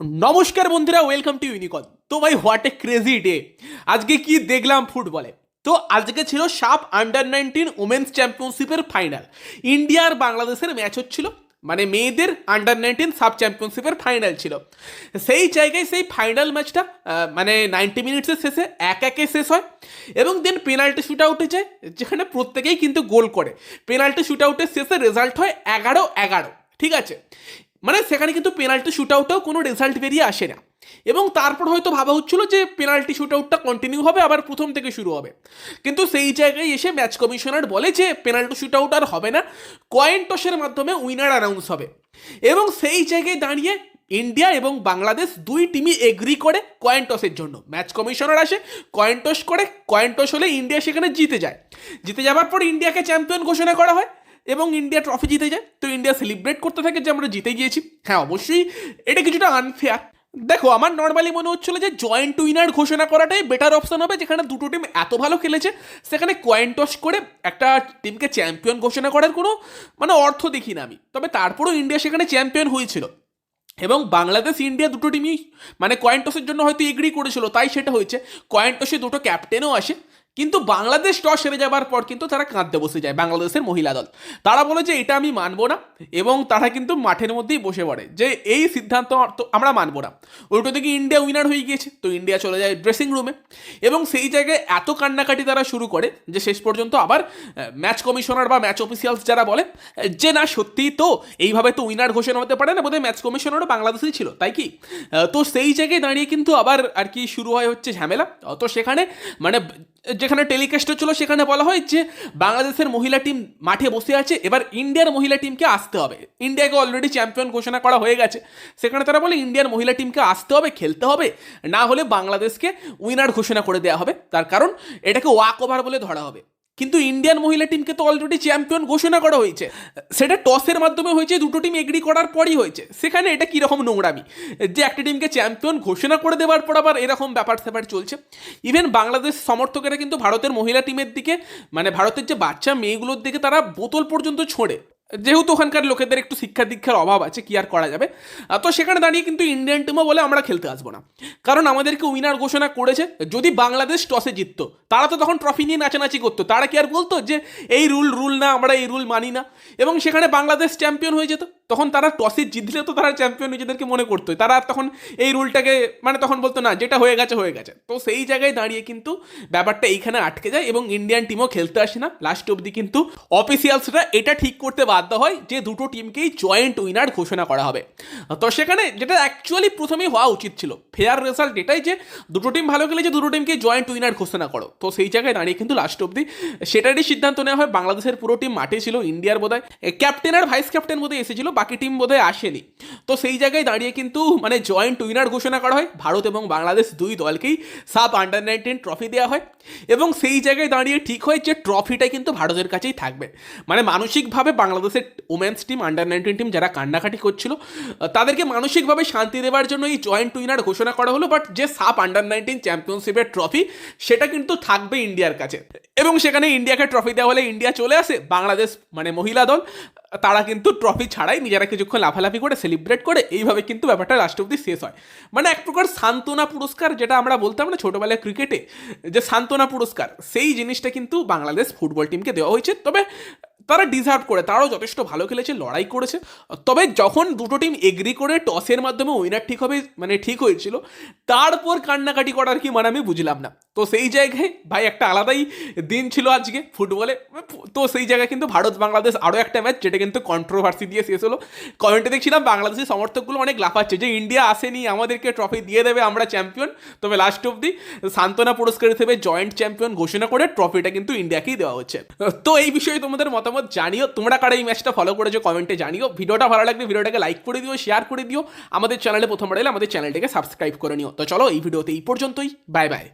নমস্কার বন্ধুরা welcome to ইউনিকন তো ভাই হোয়াট এ ক্রেজি ডে আজকে কি দেখলাম ফুটবলে? তো আজকে ছিল সাপ আন্ডার নাইনটিন উমেন্স চ্যাম্পিয়নশিপের ফাইনাল ইন্ডিয়া আর বাংলাদেশের ম্যাচ হচ্ছিল মানে মেয়েদের আন্ডার নাইনটিন সাব চ্যাম্পিয়নশিপের ফাইনাল ছিল। সেই জায়গায় সেই ফাইনাল ম্যাচটা মানে নাইনটি মিনিটসের শেষে এক একে শেষ হয়, এবং দেন পেনাল্টি শুট আউটে যায়, যেখানে প্রত্যেকেই কিন্তু গোল করে। পেনাল্টি শুট আউটের শেষে রেজাল্ট হয় এগারো এগারো, ঠিক আছে? মানে সেখানে কিন্তু পেনাল্টি শুট আউটেও কোনো রেজাল্ট বেরিয়ে আসে না। এবং তারপর হয়তো ভাবা হচ্ছিল যে পেনাল্টি শুট আউটটা কন্টিনিউ হবে, আবার প্রথম থেকে শুরু হবে। কিন্তু সেই জায়গায় এসে ম্যাচ কমিশনার বলে যে পেনাল্টি শুট আউট আর হবে না কয়েন টসের মাধ্যমে উইনার অ্যানাউন্স হবে। এবং সেই জায়গায় দাঁড়িয়ে ইন্ডিয়া এবং বাংলাদেশ দুই টিমই এগ্রি করে কয়েন টসের জন্য। ম্যাচ কমিশনার আসে কয়েন টস করে কয়েন টস হলে ইন্ডিয়া সেখানে জিতে যায়। জিতে যাওয়ার পর ইন্ডিয়াকে চ্যাম্পিয়ন ঘোষণা করা হয়। এবং ইন্ডিয়া ট্রফি জিতে যায়। তো ইন্ডিয়া সেলিব্রেট করতে থাকে যে আমরা জিতে গিয়েছি। হ্যাঁ অবশ্যই এটা কিছুটা আনফেয়ার দেখো, আমার নর্মালি মনে হচ্ছিল যে জয়েন্ট উইনার ঘোষণা করাটাই বেটার অপশন হবে, যেখানে দুটো টিম এত ভালো খেলেছে, সেখানে কয়েন টস করে একটা টিমকে চ্যাম্পিয়ন ঘোষণা করার কোনো মানে অর্থ দেখি না আমি। তবে তারপরেও ইন্ডিয়া সেখানে চ্যাম্পিয়ন হয়েছিল। এবং বাংলাদেশ, ইন্ডিয়া দুটো টিমই মানে কয়েন টসের জন্য হয়তো এগ্রি করেছিল, তাই সেটা হয়েছে। কয়েন টসে দুটো ক্যাপ্টেনও আসে। কিন্তু বাংলাদেশ টস হেরে যাবার পর কিন্তু তারা কাঁদতে বসে যায়, বাংলাদেশের মহিলা দল। তারা বলে যে, এটা আমি মানবো না। এবং তারা কিন্তু মাঠের মধ্যেই বসে পড়ে যে, এই সিদ্ধান্ত আমরা মানবো না। উল্টো দিকে ইন্ডিয়া উইনার হয়ে গিয়েছে, তো ইন্ডিয়া চলে যায় ড্রেসিং রুমে এবং সেই জায়গায় এত কান্নাকাটি তারা শুরু করে যে, শেষ পর্যন্ত আবার ম্যাচ কমিশনার বা ম্যাচ অফিসিয়ালস যারা বলে, যে না, সত্যিই তো এইভাবে তো উইনার ঘোষণা হতে পারে না, বোধহয় ম্যাচ কমিশনারও বাংলাদেশেই ছিল, তাই কি? তো সেই জায়গায় দাঁড়িয়ে কিন্তু আবার আর কি শুরু হয় হচ্ছে ঝামেলা। তো সেখানে মানে যেখানে টেলিকাস্ট হচ্ছিল সেখানে বলা হয় যে বাংলাদেশের মহিলা টিম মাঠে বসে আছে, এবার ইন্ডিয়ার মহিলা টিমকে আসতে হবে। ইন্ডিয়াকে অলরেডি চ্যাম্পিয়ন ঘোষণা করা হয়ে গেছে। সেখানে তারা বলে, ইন্ডিয়ার মহিলা টিমকে আসতে হবে, খেলতে হবে, না হলে বাংলাদেশকে উইনার ঘোষণা করে দেওয়া হবে। তার কারণ, এটাকে ওয়াক ওভার বলে ধরা হবে। কিন্তু ইন্ডিয়ান মহিলা টিমকে তো অলরেডি চ্যাম্পিয়ন ঘোষণা করা হয়েছে। সেটা টসের মাধ্যমে হয়েছে, দুটো টিম এগ্রি করার পরই হয়েছে। সেখানে এটা কীরকম নোংরামি? যে একটা টিমকে চ্যাম্পিয়ন ঘোষণা করে দেওয়ার পর আবার এরকম ব্যাপার স্যাপার চলছে। ইভেন বাংলাদেশ সমর্থকেরা কিন্তু ভারতের মহিলা টিমের দিকে মানে ভারতের যে বাচ্চা মেয়েগুলোর দিকে তারা বোতল পর্যন্ত ছোঁড়ে। যেহেতু ওখানকার লোকেদের একটু শিক্ষা দীক্ষার অভাব আছে, কি আর করা যাবে? তো সেখানে দাঁড়িয়ে কিন্তু ইন্ডিয়ান টিমও বলে আমরা খেলতে আসব না। কারণ আমাদেরকে উইনার ঘোষণা করেছে, যদি বাংলাদেশ টসে জিততো, তারা তো তখন ট্রফি নিয়ে নাচানাচি করতো। তারা কি আর বলতো যে, এই রুল রুল না, আমরা এই রুল মানি না? এবং সেখানে বাংলাদেশ চ্যাম্পিয়ন হয়ে যেত। তখন তারা টসে জিতলে তো তারা চ্যাম্পিয়ন নিজেদেরকে মনে করতো। তারা তখন এই রুলটাকে মানে তখন বলতো, না, যেটা হয়ে গেছে হয়ে গেছে। তো সেই জায়গায় দাঁড়িয়ে কিন্তু ব্যাপারটা এইখানে আটকে যায় এবং ইন্ডিয়ান টিমও খেলতে আসে না। লাস্ট অবধি কিন্তু অফিসিয়ালসরা এটা ঠিক করতে বাধ্য হয় যে দুটো টিমকেই জয়েন্ট উইনার ঘোষণা করা হবে। তো সেখানে যেটা অ্যাকচুয়ালি প্রথমেই হওয়া উচিত ছিল ফেয়ার রেজাল্ট এটাই যে দুটো টিম ভালো খেলে যে দুটো টিমকে জয়েন্ট উইনার ঘোষণা করো। তো সেই জায়গায় দাঁড়িয়ে কিন্তু লাস্ট অবধি সেটারই সিদ্ধান্ত নেওয়া হয়। বাংলাদেশের পুরো টিম মাঠে ছিল ইন্ডিয়ার বোধহয়। ক্যাপ্টেন আর ভাইস ক্যাপ্টেন বোধহয় এসেছিল বাকি টিম বোধহয় আসেনি। তো সেই জায়গায় দাঁড়িয়ে কিন্তু মানে জয়েন্ট উইনার ঘোষণা করা হয়। ভারত এবং বাংলাদেশ দুই দলকেই সাব আন্ডার নাইনটিন ট্রফি দেওয়া হয়। এবং সেই জায়গায় দাঁড়িয়ে ঠিক হয় যে ট্রফিটা কিন্তু ভারতের কাছেই থাকবে। মানে মানসিকভাবে বাংলাদেশের women's team under nineteen team যারা কান্নাকাটি করছিল, তাদেরকে মানসিকভাবে শান্তি দেওয়ার জন্য এই জয়েন্ট উইনার ঘোষণা করা হলো। বাট যে সাব আন্ডার নাইনটিন চ্যাম্পিয়নশিপের ট্রফি সেটা কিন্তু থাকবে ইন্ডিয়ার কাছে। এবং সেখানে ইন্ডিয়াকে ট্রফি দেওয়া হলে ইন্ডিয়া চলে আসে। বাংলাদেশ মানে মহিলা দল। তারা কিন্তু ট্রফি ছাড়াই নিজেরা কিছুক্ষণ লাফালাফি করে সেলিব্রেট করে এইভাবে কিন্তু ব্যাপারটা লাস্ট অব্দি শেষ হয়। মানে এক প্রকার সান্ত্বনা পুরস্কার যেটা আমরা বলতাম না ছোটোবেলায় ক্রিকেটে যে সান্ত্বনা পুরস্কার, সেই জিনিসটা কিন্তু বাংলাদেশ ফুটবল টিমকে দেওয়া হয়েছে। তবে তারা ডিজার্ভ করে, তারাও যথেষ্ট ভালো খেলেছে, লড়াই করেছে। তবে যখন দুটো টিম এগ্রি করে টসের মাধ্যমে উইনার ঠিক হবে মানে ঠিক হয়েছিল, তারপর কান্নাকাটি করার কি মানে আমি বুঝলাম না। তো সেই জায়গায় ভাই একটা আলাদাই দিন ছিল আজকে ফুটবলে। তো সেই জায়গায় কিন্তু ভারত বাংলাদেশ আরও একটা ম্যাচ যেটা কিন্তু কন্ট্রোভার্সি দিয়ে শেষ হলো। কমেন্টে দেখছিলাম বাংলাদেশের সমর্থকগুলো অনেক লাফাচ্ছে, যে ইন্ডিয়া আসেনি, আমাদেরকে ট্রফি দিয়ে দেবে, আমরা চ্যাম্পিয়ন তবে লাস্ট অবধি সান্ত্বনা পুরস্কার হিসেবে জয়েন্ট চ্যাম্পিয়ন ঘোষণা করে ট্রফিটা কিন্তু ইন্ডিয়াকেই দেওয়া হচ্ছে। তো এই বিষয়ে তোমাদের মতামত জানিও, তোমরা কারা এই ম্যাচটা ফলো করেছ কমেন্টে জানিও। ভিডিওটা ভালো লাগলে ভিডিওটাকে লাইক করে দিও শেয়ার করে দিও। আমাদের চ্যানেলে প্রথমবার এলে আমাদের চ্যানেলটাকে সাবস্ক্রাইব করে নিও। তো চলো, এই ভিডিওতে এই পর্যন্তই। Bye bye